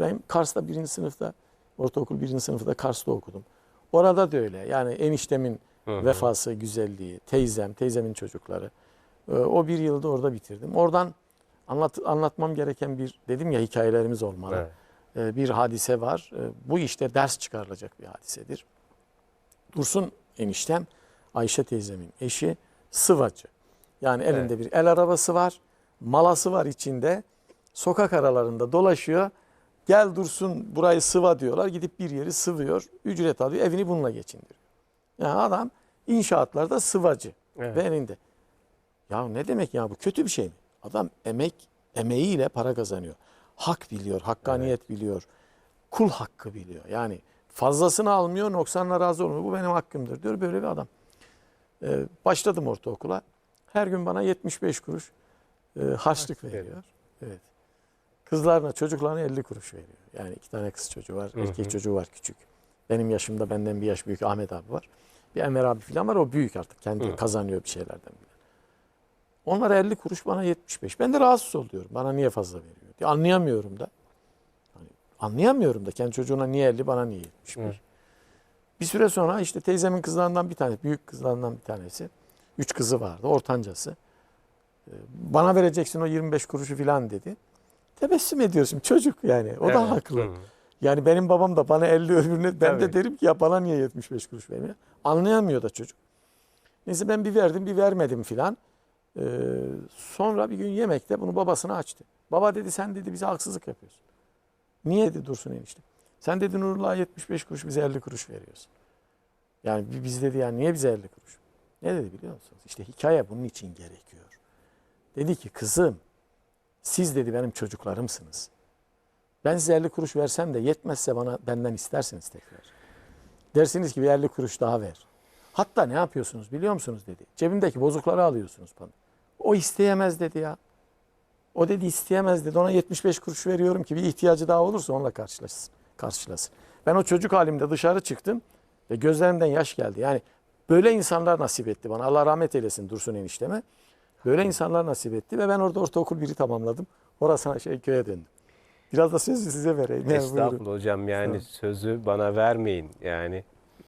Ben Kars'ta birinci sınıfta, ortaokul birinci sınıfta Kars'ta okudum. Orada da öyle. Yani eniştemin Hı hı. vefası, güzelliği, teyzem, teyzemin çocukları. Ee, O bir yılda orada bitirdim. Oradan anlat, anlatmam gereken bir, dedim ya hikayelerimiz olmalı. Evet. Ee, Bir hadise var. Ee, Bu işte ders çıkarılacak bir hadisedir. Dursun eniştem, Ayşe teyzemin eşi sıvacı. Yani elinde bir el arabası var, malası var içinde. Sokak aralarında dolaşıyor. Gel Dursun burayı sıva diyorlar. Gidip bir yeri sıvıyor. Ücret alıyor. Evini bununla geçindiriyor. Yani adam inşaatlarda sıvacı Evet. ve elinde. Ya ne demek ya bu kötü bir şey mi? Adam emek emeğiyle para kazanıyor. Hak biliyor, hakkaniyet biliyor. Kul hakkı biliyor. Yani fazlasını almıyor, noksanla razı olmuyor. Bu benim hakkımdır diyor. Böyle bir adam. Ee, başladım ortaokula. Her gün bana 75 kuruş e, harçlık Harçlık veriyor. veriyor. Evet. Kızlarına, çocuklarına 50 kuruş veriyor. Yani iki tane kız çocuğu var, erkek hı. çocuğu var küçük. Benim yaşımda benden bir yaş büyük Ahmet abi var. Bir Enver abi falan var. O büyük artık. Kendi Hı. kazanıyor bir şeylerden. bile. Onlara 50 kuruş bana 75. Ben de rahatsız oluyorum. Bana niye fazla veriyor? diye. Anlayamıyorum da. Hani anlayamıyorum da. Kendi çocuğuna niye 50 bana niye 75? Hı. Bir süre sonra işte teyzemin kızlarından bir tanesi, büyük kızlarından bir tanesi. Üç kızı vardı, ortancası. Ee, Bana vereceksin o 25 kuruşu falan dedi. Tebessüm ediyorsun çocuk yani. O da Evet. haklı. Hı. Yani benim babam da bana 50 öbürüne ben de Tabii. derim ki ya bana niye 75 kuruş vermiyor? Anlayamıyor da çocuk. Neyse ben bir verdim bir vermedim filan. Ee, sonra bir gün yemekte bunu babasına açtı. Baba dedi sen dedi bize haksızlık yapıyorsun. Niye dedi Dursun enişte? Sen dedi Nurullah'a 75 kuruş bize 50 kuruş veriyorsun. Yani bi- biz dedi yani niye bize 50 kuruş? Ne dedi biliyor musunuz? İşte hikaye bunun için gerekiyor. Dedi ki kızım siz dedi benim çocuklarımsınız. Ben size 50 kuruş versem de yetmezse bana benden istersiniz tekrar. Dersiniz ki bir 50 kuruş daha ver. Hatta ne yapıyorsunuz biliyor musunuz dedi. Cebimdeki bozukları alıyorsunuz bana. O isteyemez dedi ya. O dedi isteyemez dedi. Ona 75 kuruş veriyorum ki bir ihtiyacı daha olursa onunla karşılaşsın. Karşılasın. Ben o çocuk halimde dışarı çıktım ve gözlerimden yaş geldi. Yani böyle insanlar nasip etti bana. Allah rahmet eylesin Dursun enişteme. Böyle insanlar nasip etti ve ben orada ortaokul biri tamamladım. Orasına şey köye döndüm. Biraz da sözü size vereyim. Yani. Estağfurullah hocam yani sözü bana vermeyin. Yani